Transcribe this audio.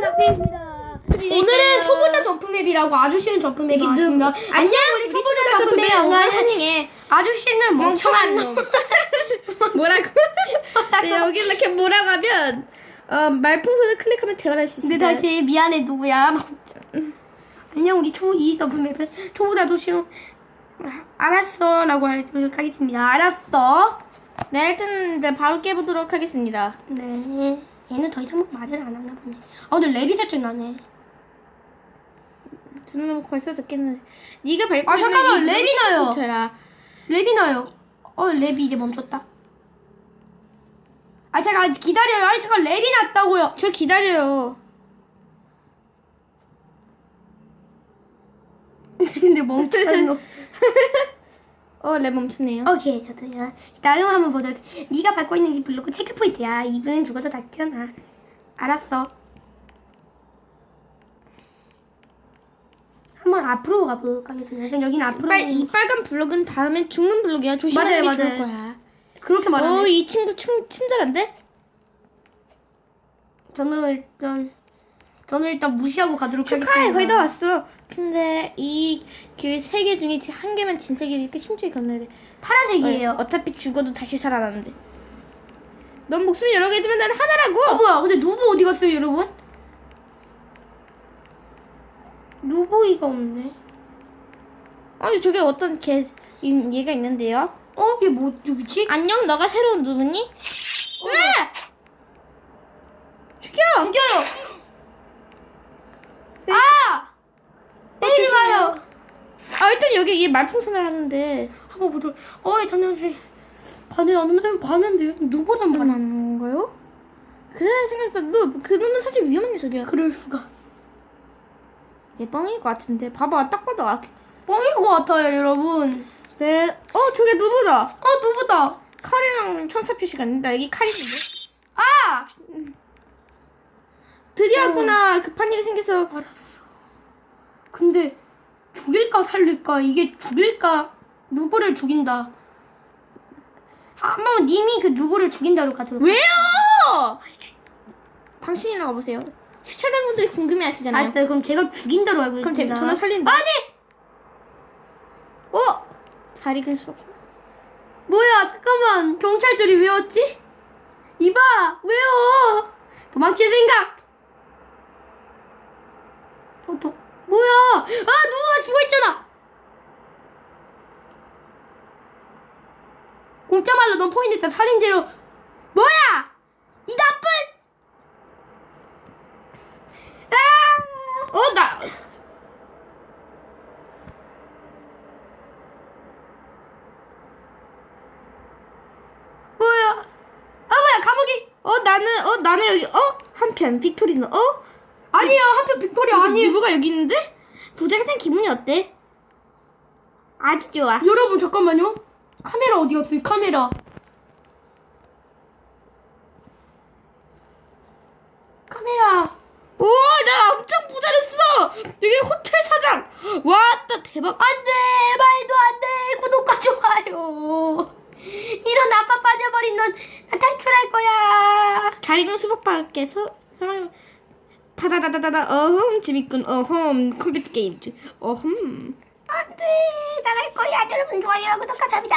라피입니다. 오늘은 초보자 점프맵이라고 아주 쉬운 점프맵이 나왔습니다. 안녕 우리 초보자 점프맵 영화는 한닝에 아주 쉬는 멍청한 놈. 뭐라고? 네, 여기 이렇게 뭐라고 하면 어, 말풍선을 클릭하면 대화를 할수 근데 있습니다. 다시 미안해 누구야. 안녕 우리 초이 점프맵은 초보자도 쉬운 알았어 라고 하도록 하겠습니다. 알았어. 네, 일단 이제 바로 깨보도록 하겠습니다. 네. 얘는 더 이상 뭐 말을 안 하나 보네. 아 근데 랩이 살짝 나네. 두는 벌써 듣겠는데 네가 밟고 아, 잠깐만, 이 랩이 나요. 고쳐라. 랩이 나요. 어 랩이 이제 멈췄다. 아 제가 아직 기다려요. 아 잠깐 랩이 났다고요. 저 기다려요. 근데 멈췄다는 놈. 어, 랩 멈췄네요. 오케이 저도요. 다음 한번 보도록. 네가 밟고 있는지 블로그 체크 포인트야. 이분은 죽어도 다시 태어나. 알았어. 한번 앞으로. 일단 여기는 앞으로. 빨, 이 빨간 블록은 다음엔 죽는 블록이야. 조심하는 맞아요, 게 좋을 맞아요. 거야. 그렇게 말하네. 어, 이 친구 친, 친절한데? 저는 일단 저는 일단 무시하고 가도록 축하해, 하겠습니다. 거의 다 왔어. 근데 이 길 세 개 중에 지- 한 개만 진짜 길 이렇게 심중히 건너야 돼. 파란색이에요. 어, 어차피 죽어도 다시 살아나는데. 넌 목숨이 여러 개지만 나는 하나라고. 어 뭐야? 근데 누보 어디 갔어요, 여러분? 누보이가 없네. 아니 저게 어떤 개 이- 얘가 있는데요. 어? 얘뭐 누구지? 안녕, 너가 새로운 누구니? 왜? 죽여. 죽여요. 아! 때리지 마요. 아 일단 여기 얘 말풍선을 하는데 한번 보도록. 어, 저는 반을 안 한다면 반은 돼요. 누보란 말. 하는 건가요? 그래 생각보다 너 그 놈은 사실 위험한 녀석이야. 그럴 수가. 얘 뻥일 것 같은데 봐봐 딱 봐도 아, 뻥인 것 같아요, 여러분. 네. 어 저게 누구다? 어, 누보다. 칼이랑 천사 표시가 있는데 여기 칼인데 아! 드디어 왔구나 급한 일이 생겨서 알았어. 근데 죽일까 살릴까 이게 죽일까 누보를 죽인다. 한번 님이 그 누보를 죽인다로 가도록. 왜요? 당신이 나가보세요 시청자분들이 궁금해하시잖아요 알았어요. 그럼 제가 죽인다로 알고 그럼 있습니다. 제가 전화 살린다 아니 어? 다리 근수록 뭐야 잠깐만 경찰들이 왜 왔지? 이봐 왜요? 도망칠 생각. 어, 도, 뭐야? 아 누가 죽어 있잖아. 공짜 말로 넌 포인트 다 살인죄로 뭐야? 이 나쁜 아! 어? 나 뭐야? 아 뭐야 감옥이 어 나는 어 나는 여기 어 한편 빅토리는 어 아니에요 한편 빅토리 아니에요. 누구가 여기 있는데 부장장 기분이 어때? 아주 좋아. 여러분 잠깐만요. 카메라 어디 갔어요? 카메라. 카메라. 오, 나 엄청 부자랬어. 여기 호텔 사장. 왔다 대박. 안돼 말도 안돼 구독과 좋아요. 이런 나빠 빠져버린 넌 나 탈출할 거야. 가리는 수박 밖에서 사랑 다다다다다다 어흠 재밌군 어흠 컴퓨터 게임 어흠 안돼 나갈 거야. 여러분 좋아요 구독 감사합니다.